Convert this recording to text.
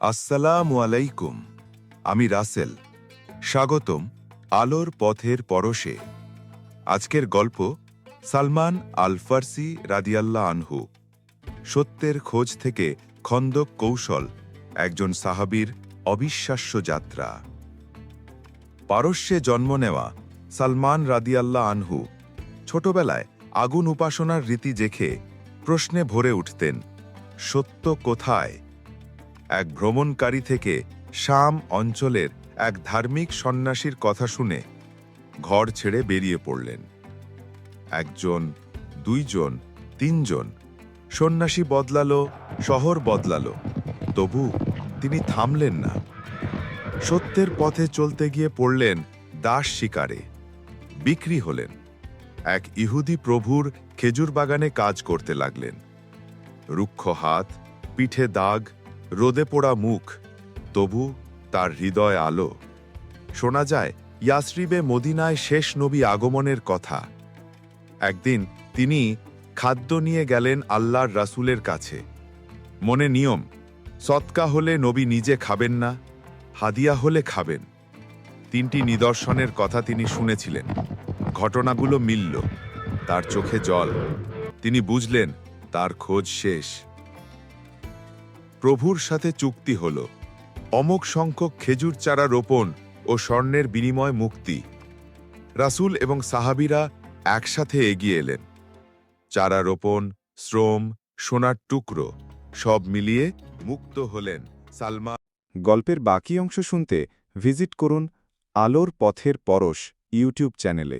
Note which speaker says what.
Speaker 1: আসসালামু আলাইকুম, আমি রাসেল। স্বাগতম আলোর পথের পরশে। আজকের গল্প সালমান আল ফার্সি রাদিয়াল্লা আনহু। সত্যের খোঁজ থেকে খন্দক কৌশল একজন সাহাবীর অবিশ্বাস্য যাত্রা। পারস্যে জন্ম নেওয়া সালমান রাদিয়াল্লা আনহু ছোটবেলায় আগুন উপাসনার রীতি জেখে প্রশ্নে ভরে উঠতেন, সত্য কোথায়? এক ভ্রমণকারী থেকে শাম অঞ্চলের এক ধার্মিক সন্ন্যাসীর কথা শুনে ঘর ছেড়ে বেরিয়ে পড়লেন। একজন, দুইজন, তিনজন সন্ন্যাসী বদলালো, শহর বদলালো, তবু তিনি থামলেন না। সত্যের পথে চলতে গিয়ে পড়লেন দাস শিকারে, বিক্রি হলেন, এক ইহুদি প্রভুর খেজুর বাগানে কাজ করতে লাগলেন। রুক্ষ হাত, পিঠে দাগ রোদে পোড়া মুখ, তবু তার হৃদয় আলো। শোনা যায়, ইয়াসরিবে মদিনায় শেষ নবী আগমনের কথা। একদিন তিনি খাদ্য নিয়ে গেলেন আল্লাহর রাসূলের কাছে। মনে নিয়ম, সৎকা হলে নবী নিজে খাবেন না, হাদিয়া হলে খাবেন। তিনটি নিদর্শনের কথা তিনি শুনেছিলেন। ঘটনাগুলো মিলল, তার চোখে জল। তিনি বুঝলেন, তার খোঁজ শেষ। প্রভুর সাথে চুক্তি হল। অমক সংখ্যক খেজুর চারা রোপণ ও স্বর্ণের বিনিময় মুক্তি। রাসূল এবং সাহাবিরা একসাথে এগিয়ে এলেন। চারা রোপণ, শ্রম, সোনার টুকরো সব মিলিয়ে মুক্ত হলেন সালমা
Speaker 2: গল্পের বাকি অংশ শুনতে ভিজিট করুন আলোর পথের পরশ ইউটিউব চ্যানেলে।